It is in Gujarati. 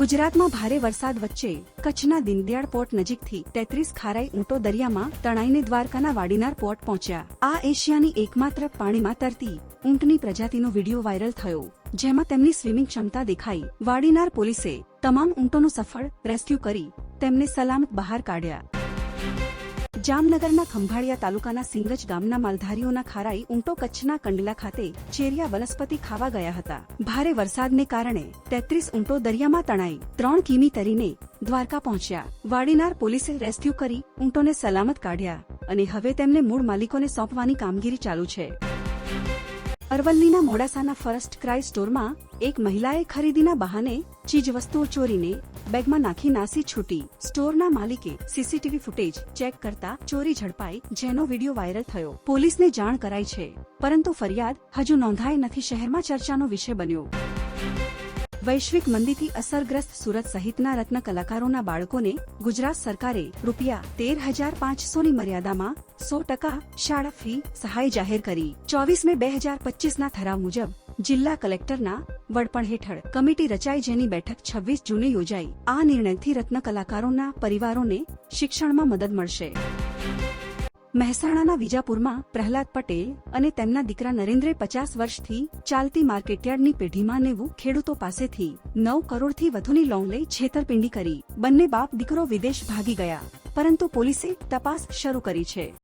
ગુજરાતમાં ભારે વરસાદ વચ્ચે કચ્છના દિનદયાળ પોર્ટ નજીકથી તેત્રીસ ખારાઈ ઊંટો દરિયામાં તણાઈને દ્વારકાના વાડીનાર પોર્ટ પહોંચ્યા. આ એશિયાની એકમાત્ર પાણીમાં તરતી ઊંટની પ્રજાતિનો વીડિયો વાયરલ થયો, જેમાં તેમની સ્વિમિંગ ક્ષમતા દેખાઈ. વાડીનાર પોલીસે તમામ ઊંટોનું સફળ રેસ્ક્યુ કરી તેમને સલામત બહાર કાઢ્યા. જામનગરના ખંભાળિયા તાલુકાના સિંગજ ગામના માલધારીઓના ખારાઈ ઊંટો કચ્છના કંડલા ખાતે ચેરિયા વનસ્પતિ ખાવા ગયા હતા. ભારે વરસાદને કારણે તેત્રીસ ઊંટો દરિયામાં તણાઈ ત્રણ કિમી તરીને દ્વારકા પહોંચ્યા. વાડીનાર પોલીસે રેસ્ક્યુ કરી ઊંટોને સલામત કાઢ્યા અને હવે તેમને મૂળ માલિકોને સોંપવાની કામગીરી ચાલુ છે. અરવલ્લીના મોડાસાના ફર્સ્ટ ક્રાય સ્ટોરમાં એક મહિલાએ ખરીદીના બહાને ચીજવસ્તુઓ ચોરીને બેગમાં નાખી નાસી છૂટી. સ્ટોરના માલિકે સીસીટીવી ફૂટેજ ચેક કરતા ચોરી ઝડપાઈ, જેનો વીડિયો વાયરલ થયો. પોલીસને જાણ કરાઈ છે, પરંતુ ફરિયાદ હજુ નોંધાઈ નથી, શહેરમાં ચર્ચાનો વિષય બન્યો. વૈશ્વિક મંદીથી અસરગ્રસ્ત સુરત સહિતના રત્ન કલાકારોના બાળકોને ગુજરાત સરકારે રૂપિયા તેર હજાર પાંચસોની મર્યાદામાં સો ટકા શાળા ફી સહાય જાહેર કરી. ચોવીસ મે બે હજાર પચીસના ઠરાવ મુજબ જિલ્લા કલેક્ટરના વડપણ હેઠળ કમિટી રચાઈ જેની બેઠક છવ્વીસ જૂને યોજાઈ. આ નિર્ણયથી રત્ન કલાકારોના પરિવારોને શિક્ષણમાં મદદ મળશે. મહેસાણાના વિજાપુરમાં પ્રહલાદ પટેલ અને તેમના દીકરા નરેન્દ્રે પચાસ વર્ષથી ચાલતી માર્કેટયાર્ડની પેઢીમાં નેવું ખેડૂતો પાસેથી નવ કરોડથી વધુની લોન લઈ છેતરપિંડી કરી. બંને બાપ દીકરો વિદેશ ભાગી ગયા, પરંતુ પોલીસે તપાસ શરૂ કરી છે.